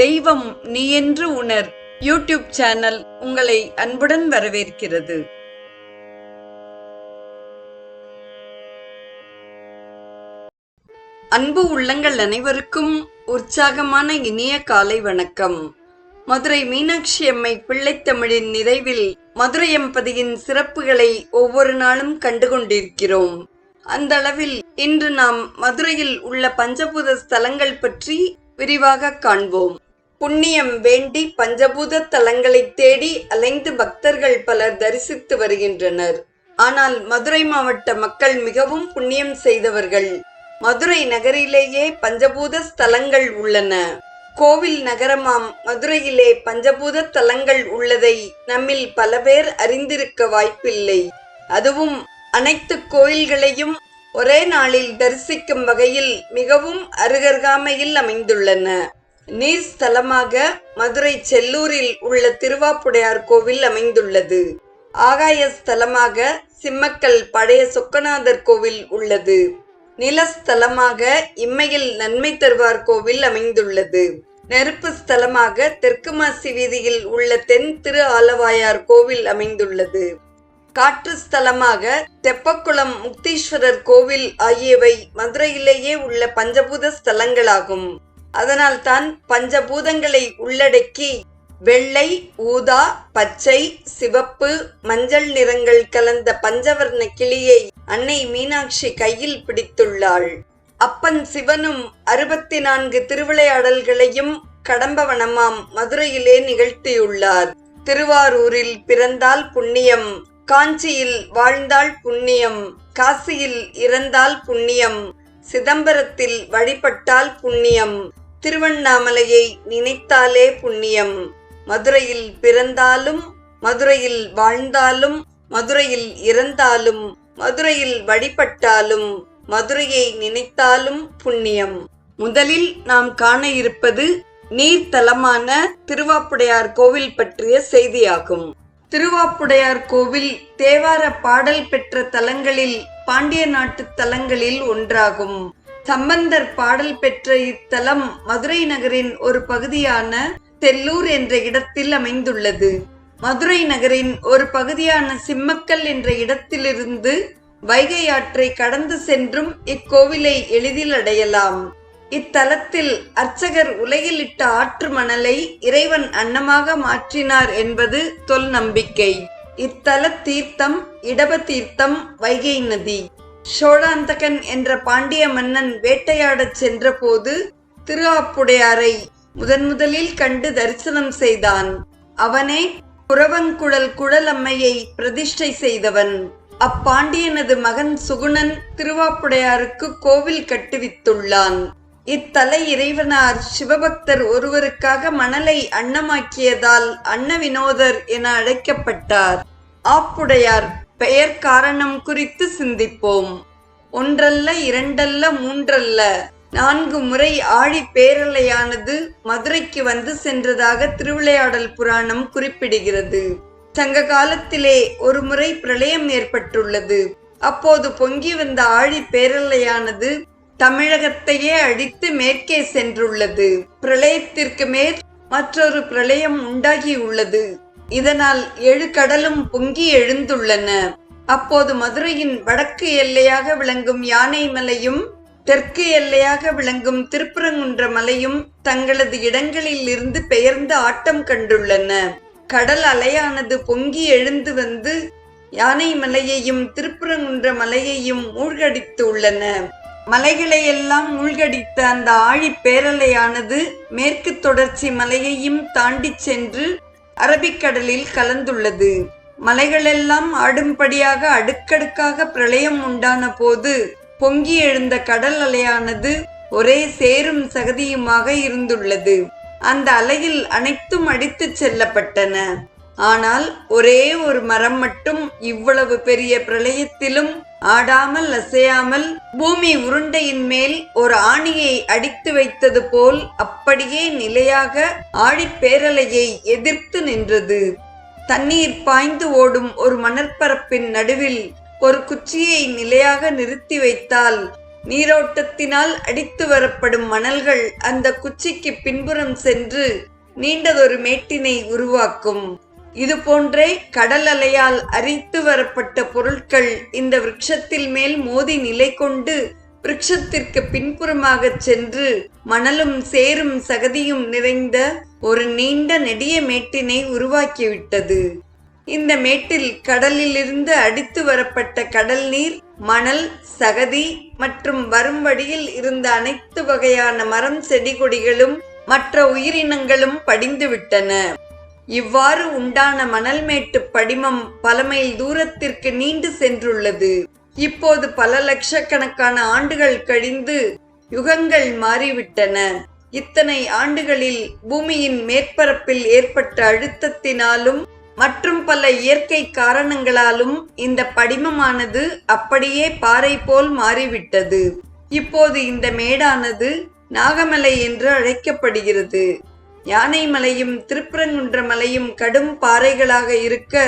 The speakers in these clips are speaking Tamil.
தெய்வம் நீ என்று உணர். யூடியூப் சேனல் உங்களை அன்புடன் வரவேற்கிறது. அன்பு உள்ளங்கள் அனைவருக்கும் உற்சாகமான இனிய காலை வணக்கம். மதுரை மீனாட்சி அம்மை பிள்ளைத்தமிழின் நிறைவில் மதுரை எம்பதியின் சிறப்புகளை ஒவ்வொரு நாளும் கண்டு கொண்டிருக்கிறோம் அந்த அளவில் இன்று நாம் மதுரையில் உள்ள பஞ்சபூத ஸ்தலங்கள் பற்றி விரிவாக காண்போம். புண்ணியம் வேண்டி பஞ்சபூத தலங்களை தேடி அலைந்து பக்தர்கள் பலர் தரிசித்து வருகின்றனர். ஆனால் மதுரை மாவட்ட மக்கள் மிகவும் புண்ணியம் செய்தவர்கள். மதுரை நகரிலேயே பஞ்சபூத ஸ்தலங்கள் உள்ளன. கோவில் நகரமாம். மதுரையிலே பஞ்சபூத தலங்கள் உள்ளதை நம்மில் பல பேர் அறிந்திருக்க வாய்ப்பில்லை. அதுவும் அனைத்து கோயில்களையும் ஒரே நாளில் தரிசிக்கும் வகையில் மிகவும் அருகருகாமையில் அமைந்துள்ளன. நீர் ஸ்தலமாக மதுரை செல்லூரில் உள்ள திருவாப்புடையார் கோவில் அமைந்துள்ளது. ஆகாய ஸ்தலமாக சிம்மக்கல் பழைய சொக்கநாதர் கோவில் உள்ளது. நிலஸ்தலமாக இம்மையில் நன்மை தருவார் கோவில் அமைந்துள்ளது. நெருப்பு ஸ்தலமாக தெற்கு மாசி வீதியில் உள்ள தென் திரு ஆலவாயார் கோவில் அமைந்துள்ளது. காற்று ஸ்தலமாக தெப்பக்குளம் முக்தீஸ்வரர் கோவில் ஆகியவை மதுரையிலேயே உள்ள பஞ்சபூத ஸ்தலங்களாகும். அதனால் தான் பஞ்சபூதங்களை உள்ளடக்கி வெள்ளை ஊதா பச்சை சிவப்பு மஞ்சள் நிறங்கள் கலந்த பஞ்சவர்ண கிளியை அன்னை மீனாட்சி கையில் பிடித்துள்ளாள். அப்பன் சிவனும் அறுபத்தி நான்கு திருவிளையாடல்களையும் கடம்பவனமாம் மதுரையிலே நிகழ்த்தியுள்ளார். திருவாரூரில் பிறந்தால் புண்ணியம் காஞ்சியில் வாழ்ந்தால் புண்ணியம் காசியில் இறந்தால் புண்ணியம் சிதம்பரத்தில் வழிபட்டால் புண்ணியம். திருவண்ணாமலையை நினைத்தாலே புண்ணியம். மதுரையில் பிறந்தாலும் மதுரையில் வாழ்ந்தாலும் மதுரையில் இறந்தாலும் மதுரையில் வழிபட்டாலும் மதுரையை நினைத்தாலும் புண்ணியம். முதலில் நாம் காண இருப்பது நீர்த்தலமான திருவாப்புடையார் கோவில் பற்றிய செய்தியாகும். திருவாப்புடையார் கோவில் தேவார பாடல் பெற்ற தலங்களில் பாண்டிய நாட்டு தலங்களில் ஒன்றாகும். சம்பந்தர் பாடல் பெற்ற இத்தலம் மதுரை நகரின் ஒரு பகுதியான தெல்லூர் என்ற இடத்தில் அமைந்துள்ளது. மதுரை நகரின் ஒரு பகுதியான சிம்மக்கல் என்ற இடத்திலிருந்து வைகை ஆற்றை கடந்து சென்றும் இக்கோவிலை எளிதில் அடையலாம். இத்தலத்தில் அர்ச்சகர் உலகிலிட்ட ஆற்று மணலை இறைவன் அன்னமாக மாற்றினார் என்பது தொல் நம்பிக்கை. இத்தல தீர்த்தம் இடப தீர்த்தம் வைகை நதி. சோழாந்தகன் என்ற பாண்டிய மன்னன் வேட்டையாடச் சென்றபோது திரு ஆப்புடையாரை முதன் முதலில் கண்டு தரிசனம் செய்தான். அவனே குறவங்குழல் குழலம்மையை பிரதிஷ்டை செய்தவன். அப்பாண்டியனது மகன் சுகுணன் திருவாப்புடையாருக்கு கோவில் கட்டுவித்துள்ளான். இத்தலை இறைவனார் சிவபக்தர் ஒருவருக்காக மணலை அன்னமாக்கியதால் அன்ன வினோதர் என அழைக்கப்பட்டார். ஆப்புடையார் பெயர் காரணம் குறித்து சிந்திப்போம். ஒன்றல்ல இரண்டல்ல மூன்றல்ல. நான்கு முறை ஆழி பேரலையானது மதுரைக்கு வந்து சென்றதாக திருவிளையாடல் புராணம் குறிப்பிடுகிறது. சங்க காலத்திலே ஒரு முறை பிரளயம் ஏற்பட்டுள்ளது. அப்போது பொங்கி வந்த ஆழி பேரலையானது தமிழகத்தையே அழித்து மேற்கே சென்றுள்ளது. பிரளயத்திற்கு மேற் மற்றொரு பிரளயம் உண்டாகியுள்ளது இதனால் ஏழு கடலும் பொங்கி எழுந்துள்ளன. அப்போது மதுரையின் வடக்கு எல்லையாக விளங்கும் யானை மலையும் தெற்கு எல்லையாக விளங்கும் திருப்பரங்குன்ற மலையும் தங்களது இடங்களில் இருந்து பெயர்ந்து ஆட்டம் கண்டுள்ளன. கடல் அலையானது பொங்கி எழுந்து வந்து யானை மலையையும் திருப்பரங்குன்ற மலையையும் மூழ்கடித்து உள்ளன மலைகளையெல்லாம் மூழ்கடித்த அந்த ஆழி பேரலையானது மேற்கு தொடர்ச்சி மலையையும் தாண்டி சென்று அரபிக்கடலில் கலந்துள்ளது. மலைகளெல்லாம் ஆடும்படியாக அடுக்கடுக்காக பிரளயம் உண்டான போது பொங்கி எழுந்த கடல் அலையானது ஒரே சேரும் சகதியுமாக இருந்துள்ளது. அந்த அலையில் அனைத்தும் அடித்துச் செல்லப்பட்டன. ஆனால் ஒரே ஒரு மரம் மட்டும் இவ்வளவு பெரிய பிரளயத்திலும் ஆடாமல் அசையாமல் பூமி உருண்டையின் மேல் ஒரு ஆணியை அடித்து வைத்தது போல் அப்படியே நிலையாக ஆழிப்பேரலையை எதிர்த்து நின்றது. தண்ணீர் பாய்ந்து ஓடும் ஒரு மணற்பரப்பின் நடுவில் ஒரு குச்சியை நிலையாக நிறுத்தி வைத்தால் நீரோட்டத்தினால் அடித்து வரப்படும் மணல்கள் அந்த குச்சிக்கு பின்புறம் சென்று நீண்டதொரு மேட்டினை உருவாக்கும். இது போன்றே கடல் அலையால் அரித்து வரப்பட்ட பொருட்கள் இந்த விருட்சத்தில் மேல் மோதி நிலை கொண்டு விருட்சத்திற்கு பின்புறமாகச் சென்று மணலும் சேரும் சகதியும் நிறைந்த ஒரு நீண்ட நெடிய மேட்டினை உருவாக்கிவிட்டது. இந்த மேட்டில் கடலிலிருந்து அடித்து வரப்பட்ட கடல் நீர் மணல் சகதி மற்றும் வரும் வழியில் இருந்த அனைத்து வகையான மரம் செடி கொடிகளும் மற்ற உயிரினங்களும் படிந்துவிட்டன. இவ்வாறு உண்டான மணல்மேட்டு படிமம் பல மைல் தூரத்திற்கு நீண்டு சென்றுள்ளது. இப்போது பல லட்சக்கணக்கான ஆண்டுகள் கழிந்து யுகங்கள் மாறிவிட்டன. இத்தனை ஆண்டுகளில் பூமியின் மேற்பரப்பில் ஏற்பட்ட அழுத்தத்தினாலும் மற்றும் பல இயற்கை காரணங்களாலும் இந்த படிமமானது அப்படியே பாறை போல் மாறிவிட்டது. இப்போது இந்த மேடானது நாகமலை என்று அழைக்கப்படுகிறது. யானைமலையும் திருப்பரங்குன்ற மலையும் கடும் பாறைகளாக இருக்க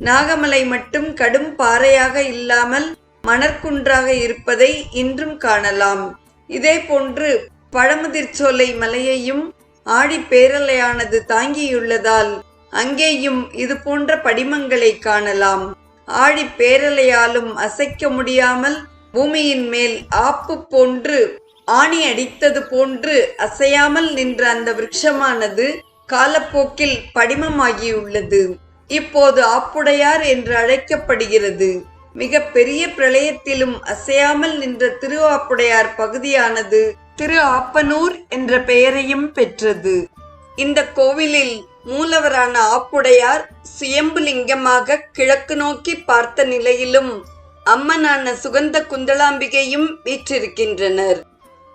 நாகமலை மட்டும் கடும் பாறையாக இல்லாமல் மணற்குன்றாக இருப்பதை இன்றும் காணலாம். இதே போன்று பழமுதிர்ச்சோலை மலையையும் ஆடி பேரலையானது தாங்கியுள்ளதால் அங்கேயும் இது போன்ற படிமங்களை காணலாம். ஆழி பேரலையாலும் அசைக்க முடியாமல் பூமியின் மேல் ஆப்பு போன்று ஆணி அடித்தது போன்று அசையாமல் நின்ற அந்த விருட்சமானது காலப்போக்கில் படிமமாகியுள்ளது. இப்போது ஆப்புடையார் என்று அழைக்கப்படுகிறது. மிக பெரிய பிரளயத்திலும் அசையாமல் நின்ற திரு ஆப்புடையார் பகுதியானது திரு ஆப்பனூர் என்ற பெயரையும் பெற்றது. இந்த கோவிலில் மூலவரான ஆப்புடையார் சுயம்புலிங்கமாக கிழக்கு நோக்கி பார்த்த நிலையிலும் அம்மனான சுகந்த குந்தளாம்பிகையும் வீற்றிருக்கின்றனர்.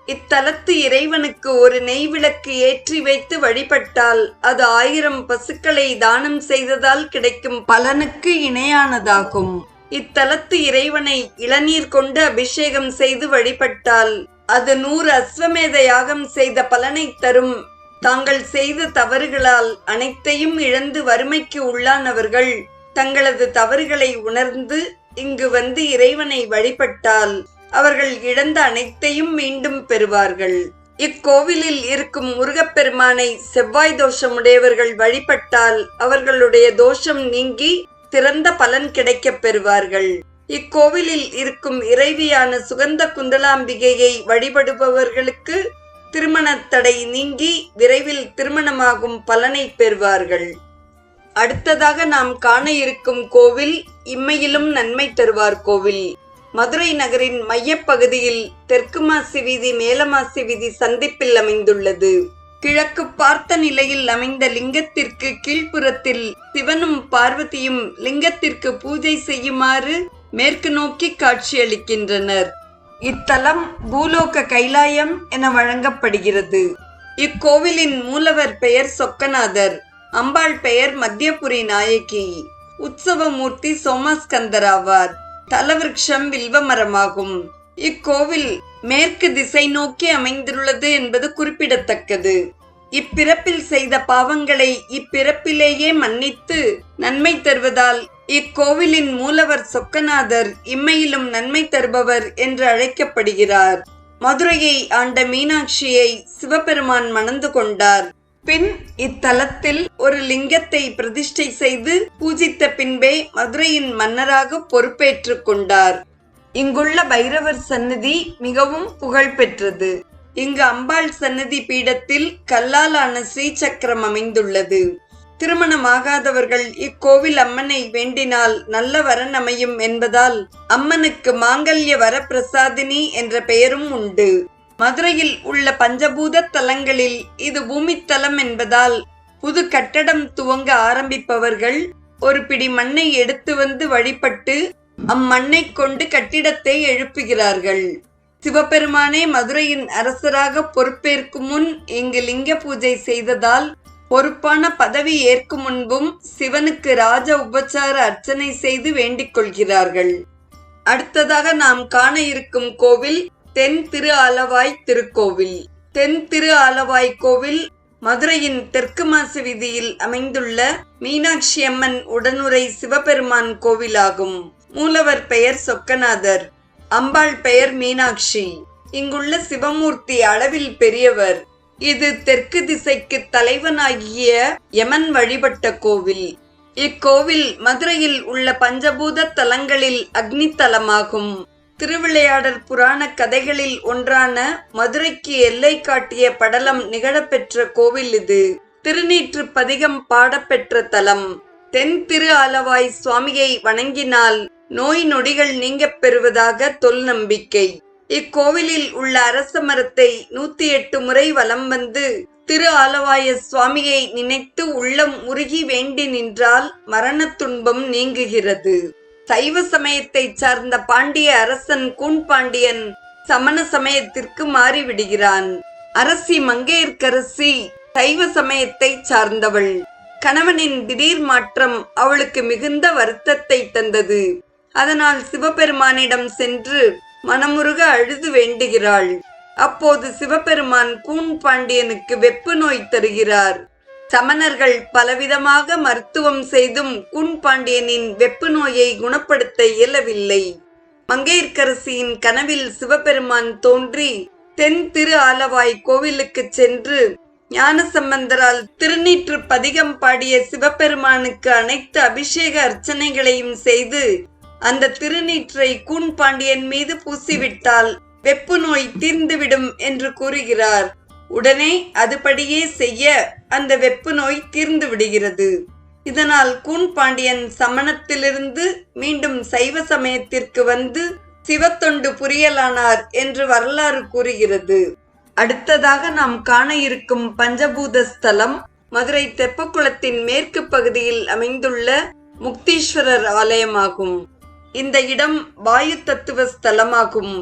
இத்தலத்து இறைவனுக்கு ஒரு நெய் விளக்கு ஏற்றி வைத்து வழிபட்டால் அது ஆயிரம் பசுக்களை தானம் செய்ததால் கிடைக்கும் பலனுக்கு இணையானதாகும். இத்தலத்து இறைவனை இளநீர் கொண்டு அபிஷேகம் செய்து வழிபட்டால் அது நூறு அஸ்வமேத யாகம் செய்த பலனை தரும். தாங்கள் செய்த தவறுகளால் அனைத்தையும் இழந்து வறுமைக்கு உள்ளானவர்கள் தங்களது தவறுகளை உணர்ந்து இங்கு வந்து இறைவனை வழிபட்டால் அவர்கள் இழந்த அனைத்தையும் மீண்டும் பெறுவார்கள். இக்கோவிலில் இருக்கும் முருகப்பெருமானை செவ்வாய் தோஷமுடையவர்கள் வழிபட்டால் அவர்களுடைய தோஷம் நீங்கி சிறந்த பலன் கிடைக்கப் பெறுவார்கள். இக்கோவிலில் இருக்கும் இறைவியான சுகந்த குந்தலாம்பிகையை வழிபடுபவர்களுக்கு திருமண தடை நீங்கி விரைவில் திருமணமாகும் பலனை பெறுவார்கள். அடுத்ததாக நாம் காண இருக்கும் கோவில் இம்மையிலும் நன்மை தருவார் கோவில். மதுரை நகரின் மையப்பகுதியில் தெற்கு மாசி வீதி மேலமாசி வீதி சந்திப்பில் அமைந்துள்ளது. கிழக்கு பார்த்த நிலையில் அமைந்த லிங்கத்திற்கு கீழ்ப்புறத்தில் சிவனும் பார்வதியும் லிங்கத்திற்கு பூஜை செய்யுமாறு மேற்கு நோக்கி காட்சியளிக்கின்றனர் இத்தலம் பூலோக கைலாயம் என வழங்கப்படுகிறது. இக்கோவிலின் மூலவர் பெயர் சொக்கநாதர் அம்பாள் பெயர் மத்தியபுரி நாயகி உற்சவமூர்த்தி சோமாஸ்கந்தர் ஆவார். தலவிருக்ஷம் வில்வமரமாகும் இக்கோவில் மேற்கு திசை நோக்கி அமைந்துள்ளது என்பது குறிப்பிடத்தக்கது. இப்பிறப்பில் செய்த பாவங்களை இப்பிறப்பிலேயே மன்னித்து நன்மை தருவதால் இக்கோவிலின் மூலவர் சொக்கநாதர் இம்மையிலும் நன்மை தருபவர் என்று அழைக்கப்படுகிறார். மதுரையை ஆண்ட மீனாட்சியை சிவபெருமான் மணந்து கொண்டார். பின் இத்தலத்தில் ஒரு லிங்கத்தை பிரதிஷ்டை செய்து பூஜித்த பின்பே மதுரையின் மன்னராக பொறுப்பேற்றுக் கொண்டார். இங்குள்ள பைரவர் சன்னதி மிகவும் புகழ் பெற்றது. இங்கு அம்பாள் சன்னதி பீடத்தில் கல்லாலான ஸ்ரீசக்கரம் அமைந்துள்ளது. திருமணமாகாதவர்கள் இக்கோவில் அம்மனை வேண்டினால் நல்ல வரன் அமையும் என்பதால் அம்மனுக்கு மாங்கல்ய வரப்பிரசாதினி என்ற பெயரும் உண்டு. மதுரையில் உள்ள பஞ்சபூத தலங்களில் இது பூமித்தலம் என்பதால் புது கட்டடம் துவங்க ஆரம்பிப்பவர்கள் ஒரு பிடி மண்ணை எடுத்து வந்து வழிபட்டு அம்மண்ணை கொண்டு கட்டிடத்தை எழுப்புகிறார்கள். சிவபெருமானே மதுரையின் அரசராக பொறுப்பேற்கும் முன் இங்கு லிங்க பூஜை செய்ததால் பொறுப்பான பதவி ஏற்கும் முன்பும் சிவனுக்கு ராஜ உபச்சார அர்ச்சனை செய்து வேண்டிக் கொள்கிறார்கள். அடுத்ததாக நாம் காண இருக்கும் கோவில் தென் திரு ஆலவாய் திருக்கோவில். தென் திரு ஆலவாய் கோவில் மதுரையின் தெற்கு மாசு வீதியில் அமைந்துள்ள மீனாட்சி அம்மன் உடனுரை சிவபெருமான் கோவிலாகும். மூலவர் பெயர் சொக்கநாதர் அம்பாள் பெயர் மீனாட்சி. இங்குள்ள சிவமூர்த்தி அளவில் பெரியவர். இது தெற்கு திசைக்கு தலைவனாகிய யமன் வழிபட்ட கோவில். இக்கோவில் மதுரையில் உள்ள பஞ்சபூத தலங்களில் அக்னி தலமாகும் திருவிளையாடற் புராண கதைகளில் ஒன்றான மதுரைக்கு எல்லை காட்டிய படலம் நிகழப்பெற்ற கோவில் இது. திருநீற்று பதிகம் பாடப்பெற்ற தலம். தென் திரு ஆலவாய் சுவாமியை வணங்கினால் நோய் நொடிகள் நீங்கப் பெறுவதாக தொல் நம்பிக்கை. இக்கோவிலில் உள்ள அரச மரத்தை நூத்தி எட்டு முறை வலம் வந்து திரு ஆலவாய சுவாமியை நினைத்து உள்ளம் உருகி வேண்டி நின்றால் மரணத் துன்பம் நீங்குகிறது. சைவ சமயத்தை சார்ந்த பாண்டிய அரசன் கூன் பாண்டியன் சமண சமயத்திற்கு மாறிவிடுகிறான். அரசி மங்கையர்க்கரசி சைவ சமயத்தை சார்ந்தவள். கணவனின் திடீர் மாற்றம் அவளுக்கு மிகுந்த வருத்தத்தை தந்தது. அதனால் சிவபெருமானிடம் சென்று மனமுருக அழுது வேண்டுகிறாள். அப்போது சிவபெருமான் கூன் பாண்டியனுக்கு வெப்பு நோய் தருகிறார். சமணர்கள் பலவிதமாக மருத்துவம் செய்தும் கூன் பாண்டியனின் வெப்பு நோயை குணப்படுத்த இயலவில்லை. மங்கையர்க்கரசியின் கனவில் சிவபெருமான் தோன்றி தென் திரு ஆலவாய் கோவிலுக்கு சென்று ஞானசம்பந்தரால் திருநீற்று பதிகம் பாடிய சிவபெருமானுக்கு அனைத்து அபிஷேக அர்ச்சனைகளையும் செய்து அந்த திருநீற்றை கூன் பாண்டியன் மீது பூசிவிட்டால் வெப்பு நோய் தீர்ந்துவிடும் என்று கூறுகிறார். உடனே அதுபடியே செய்ய அந்த வெப்பு நோய் தீர்ந்து விடுகிறது. இதனால் கூன் பாண்டியன் சமணத்திலிருந்து மீண்டும் சைவ சமயத்திற்கு வந்து சிவத்தொண்டு புரியலானார் என்று வரலாறு கூறுகிறது. அடுத்ததாக நாம் காண இருக்கும் பஞ்சபூத ஸ்தலம் மதுரை தெப்பக்குளத்தின் மேற்கு பகுதியில் அமைந்துள்ள முக்தீஸ்வரர் ஆலயமாகும். இந்த இடம் வாயு தத்துவ ஸ்தலமாகும்.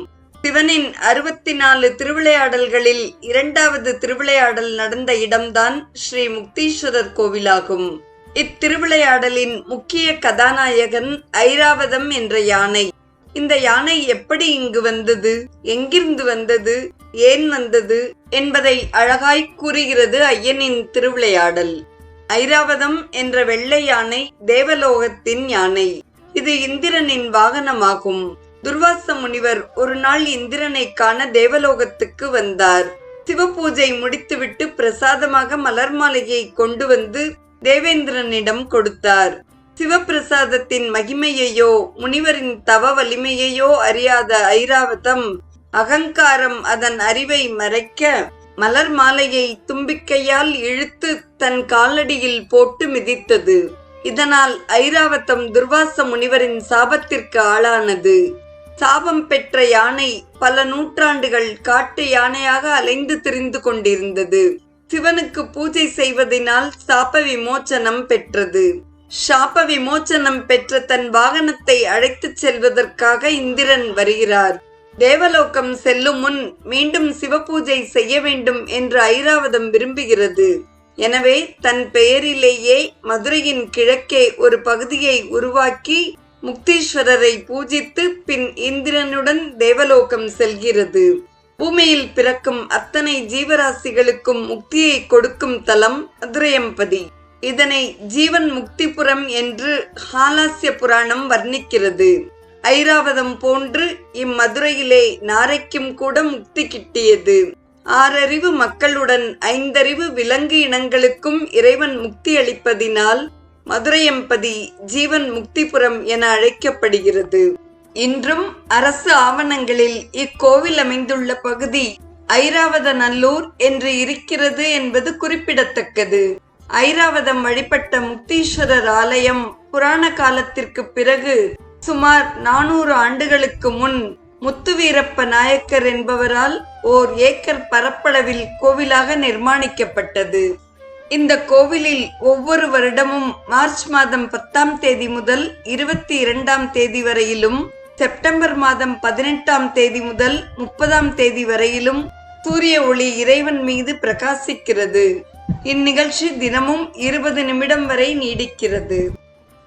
சிவனின் அறுபத்தி நாலு திருவிளையாடல்களில் இரண்டாவது திருவிளையாடல் நடந்த இடம்தான் ஸ்ரீ முக்தீஸ்வரர் கோவிலாகும். இத்திருவிளையாடலின் முக்கிய கதாநாயகன் ஐராவதம் என்ற யானை. இந்த யானை எப்படி இங்கு வந்தது? எங்கிருந்து வந்தது? ஏன் வந்தது? என்பதை அழகாய் கூறுகிறது ஐயனின் திருவிளையாடல். ஐராவதம் என்ற வெள்ளை யானை தேவலோகத்தின் யானை. இது இந்திரனின் வாகனமாகும். துர்வாச முனிவர் ஒரு நாள் இந்திரனை காண தேவலோகத்துக்கு வந்தார். சிவபூஜை முடித்துவிட்டு பிரசாதமாக மலர் மாலையை கொண்டு வந்து தேவேந்திரனிடம் கொடுத்தார். சிவபிரசாதத்தின் மகிமையையோ முனிவரின் தவ வலிமையையோ அறியாத ஐராவதம் அகங்காரம் அதன் அறிவை மறைக்க மலர் மாலையை தும்பிக்கையால் இழுத்து தன் காலடியில் போட்டு மிதித்தது. இதனால் ஐராவதம் துர்வாச முனிவரின் சாபத்திற்கு ஆளானது. சாபம் பெற்ற யானை பல நூற்றாண்டுகள் காட்டு யானையாக அலைந்து திரிந்து கொண்டிருந்தது. சிவனுக்கு பூஜை செய்வதனால் சாப விமோச்சனம் பெற்றது. சாப விமோச்சனம் பெற்ற தன் வாகனத்தை அழைத்துச் செல்வதற்காக இந்திரன் வருகிறார். தேவலோகம் செல்லும் முன் மீண்டும் சிவபூஜை செய்ய வேண்டும் என்று ஐராவதம் விரும்புகிறது. எனவே தன் பெயரிலேயே மதுரையின் கிழக்கே ஒரு பகுதியை உருவாக்கி முக்தீஸ்வரரை பூஜித்து பின் இந்திரனுடன் தேவலோகம் செல்கிறது. பூமியில் பிறக்கும் அத்தனை ஜீவராசிகளுக்கும் முக்தியை கொடுக்கும் தலம் மதுரையம்பதி. இதனை ஜீவன் முக்திபுரம் என்று ஹாலாசிய புராணம் வர்ணிக்கிறது. ஐராவதம் போன்று இம்மதுரையிலே நாரைக்கும் கூட முக்தி கிட்டியது. ஆறறிவு மக்களுடன் ஐந்தறிவு விலங்கு இனங்களுக்கும் இறைவன் முக்தி அளிப்பதினால் மதுரையம்பதி ஜீவன் முக்திபுரம் என அழைக்கப்படுகிறது. இன்றும் அரசு ஆவணங்களில் இக்கோவில் அமைந்துள்ள பகுதி ஐராவத நல்லூர் என்று இருக்கிறது என்பது குறிப்பிடத்தக்கது. ஐராவதம் வழிபட்ட முக்தீஸ்வரர் ஆலயம் புராண காலத்திற்கு பிறகு சுமார் நானூறு ஆண்டுகளுக்கு முன் முத்துவீரப்ப நாயக்கர் என்பவரால் ஓர் ஏக்கர் பரப்பளவில் கோவிலாக நிர்மாணிக்கப்பட்டது. இந்த கோவிலில் ஒவ்வொரு வருடமும் மார்ச் மாதம் பத்தாம் தேதி முதல் இருபத்தி இரண்டாம் தேதி வரையிலும் செப்டம்பர் மாதம் பதினெட்டாம் தேதி முதல் முப்பதாம் தேதி வரையிலும் சூரிய ஒளி இறைவன் மீது பிரகாசிக்கிறது. இந்நிகழ்ச்சி தினமும் இருபது நிமிடம் வரை நீடிக்கிறது.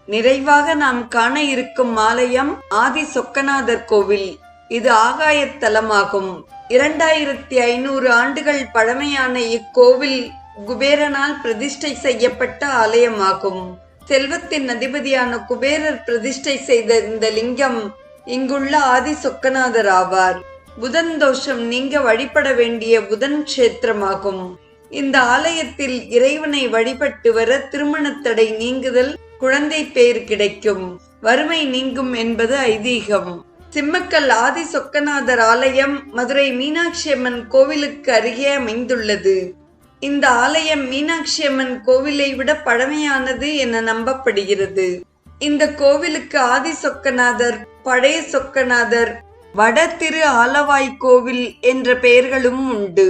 நிறைவாக நாம் காண இருக்கும் ஆலயம் ஆதி சொக்கநாதர் கோவில். இது ஆகாயத்தலமாகும் இரண்டாயிரத்தி ஐநூறு ஆண்டுகள் பழமையான இக்கோவில் குபேரனால் பிரதிஷ்டை செய்யப்பட்ட ஆலயமாகும். செல்வத்தின் அதிபதியான குபேரர் பிரதிஷ்டை செய்த இந்த லிங்கம் இங்குள்ள ஆதி சொக்கநாதர் ஆவார். புதன் தோஷம் நீங்க வழிபட வேண்டிய புதன் கஷேத்திரமாகும். இந்த ஆலயத்தில் இறைவனை வழிபட்டு வர திருமணத்தடை நீங்குதல் குழந்தை பேர் கிடைக்கும். வறுமை நீங்கும் என்பது ஐதீகம். சிம்மக்கல் ஆதி சொக்கநாதர் ஆலயம் மதுரை மீனாட்சி அம்மன் கோவிலுக்கு அருகே அமைந்துள்ளது. இந்த ஆலயம் மீனாட்சி அம்மன் கோவிலை விட பழமையானது என நம்பப்படுகிறது. இந்த கோவிலுக்கு ஆதி சொக்கநாதர் பழைய சொக்கநாதர் வட திரு ஆலவாய் கோவில் என்ற பெயர்களும் உண்டு.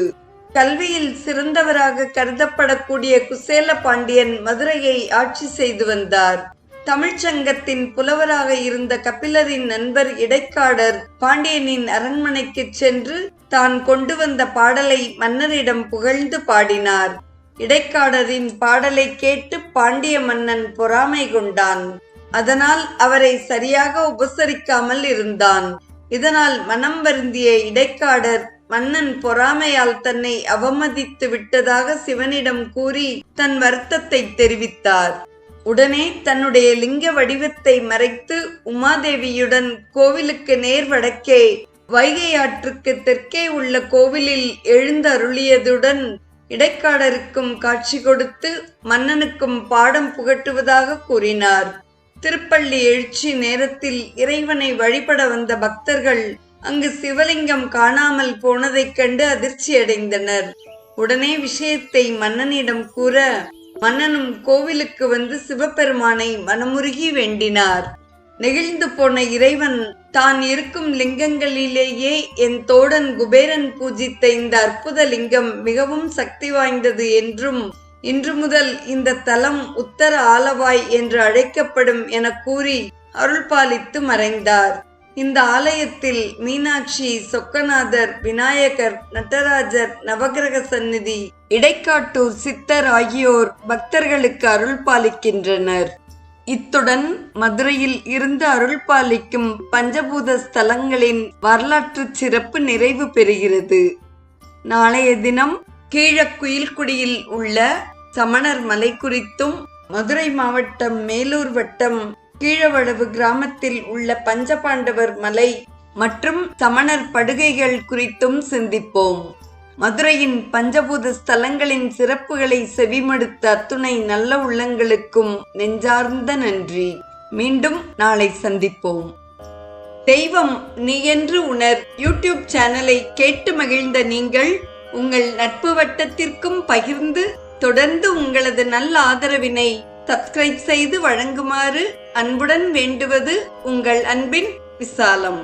கல்வியில் சிறந்தவராக கருதப்படக்கூடிய குசேல பாண்டியன் மதுரையை ஆட்சி செய்து வந்தார். தமிழ்ச்சங்கத்தின் புலவராக இருந்த கபிலரின் நண்பர் இடைக்காடர் பாண்டியனின் அரண்மனைக்கு சென்று தான் கொண்டு வந்த பாடலை மன்னரிடம் புகழ்ந்து பாடினார். இடைக்காடரின் பாடலை கேட்டு பாண்டிய மன்னன் பொறாமை கொண்டான். அதனால் அவரை சரியாக உபசரிக்காமல் இருந்தான். இதனால் மனம் வருந்திய இடைக்காடர் மன்னன் பொறாமையால் தன்னை அவமதித்து விட்டதாக சிவனிடம் கூறி தன் வருத்தத்தை தெரிவித்தார். உடனே தன்னுடைய லிங்க வடிவத்தை மறைத்து உமாதேவியுடன் கோவிலுக்கு நேர் வடக்கே வைகை ஆற்றுக்கு தெற்கே உள்ள கோவிலில் எழுந்தருளியதுடன் இடைக்காடருக்கும் காட்சி கொடுத்து மன்னனுக்கும் பாடம் புகட்டுவதாக கூறினார். திருப்பள்ளி எழுச்சி நேரத்தில் இறைவனை வழிபட வந்த பக்தர்கள் அங்கு சிவலிங்கம் காணாமல் போனதைக் கண்டு அதிர்ச்சியடைந்தனர். உடனே விஷயத்தை மன்னனிடம் கூற மன்னனும் கோவிலுக்கு வந்து சிவபெருமானை மனமுருகி வேண்டினார். நெகிழ்ந்து போன இறைவன் தான் இருக்கும் லிங்கங்களிலேயே என் தோடன் குபேரன் பூஜித்த இந்த அற்புத லிங்கம் மிகவும் சக்தி வாய்ந்தது என்றும் இன்று முதல் இந்த தலம் உத்தர ஆலவாய் என்று அழைக்கப்படும் என கூறி அருள்பாலித்து மறைந்தார். இந்த ஆலயத்தில் மீனாட்சி சொக்கநாதர் விநாயகர் நடராஜர் நவகிரக சந்நிதி இடைக்காட்டூர் சித்தர் ஆகியோர் பக்தர்களுக்கு அருள் பாலிக்கின்றனர் இத்துடன் மதுரையில் இருந்து அருள்பாலிக்கும் பஞ்சபூத ஸ்தலங்களின் வரலாற்று சிறப்பு நிறைவு பெறுகிறது. நாளைய தினம் கீழக்குயில்குடியில் உள்ள சமணர் மலை குறித்தும் மதுரை மாவட்டம் மேலூர் வட்டம் கீழவளவு கிராமத்தில் உள்ள பஞ்சபாண்டவர் மலை மற்றும் சமணர் படுகைகள் குறித்தும் சிந்திப்போம். மதுரையின் பஞ்சபூத ஸ்தலங்களின் சிறப்புகளை செவிமடுத்த அத்துணை நல்ல உள்ளங்களுக்கும் நெஞ்சார்ந்த நன்றி. மீண்டும் நாளை சந்திப்போம். தெய்வம் நீ என்று உணர் யூடியூப் சேனலை கேட்டு மகிழ்ந்த நீங்கள் உங்கள் நட்பு வட்டத்திற்கும் பகிர்ந்து தொடர்ந்து உங்களது நல்ல ஆதரவினை சப்ஸ்கிரைப் செய்து வழங்குமாறு அன்புடன் வேண்டுவது உங்கள் அன்பின் விசாலம்.